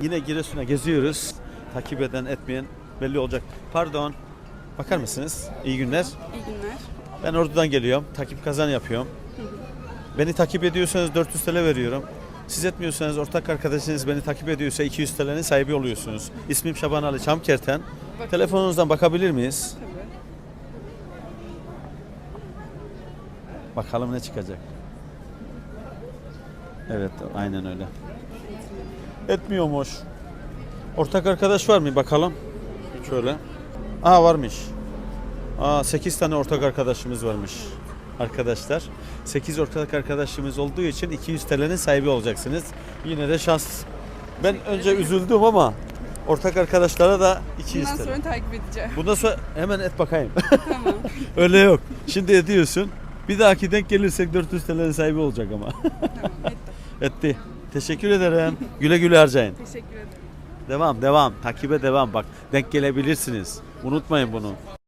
Yine Giresun'a geziyoruz. Takip eden etmeyen belli olacak. Pardon. Bakar mısınız? İyi günler. İyi günler. Ben Ordu'dan geliyorum. Takip kazan yapıyorum. Beni takip ediyorsanız 400 TL veriyorum. Siz etmiyorsanız ortak arkadaşınız beni takip ediyorsa 200 TL'nin sahibi oluyorsunuz. İsmim Şaban Ali Çamkerten. Telefonunuzdan bakabilir miyiz? Tabii. Bakalım ne çıkacak. Evet aynen öyle. Etmiyormuş. Ortak arkadaş var mı bakalım. Şöyle. Aa varmış. Aa 8 tane ortak arkadaşımız varmış. Arkadaşlar 8 ortak arkadaşımız olduğu için 200 TL'nin sahibi olacaksınız. Yine de şans. Ben önce üzüldüm ama ortak arkadaşlara da 200 Bundan TL. sonra takip edeceğim. Bundan sonra hemen et bakayım. tamam. Öyle yok. Şimdi ediyorsun. Bir dahaki denk gelirsek 400 TL'nin sahibi olacak ama. Tamam. Ettim. Etti. Teşekkür ederim. Güle güle harcayın. Teşekkür ederim. Devam devam. Takibe devam. Bak denk gelebilirsiniz. Unutmayın bunu.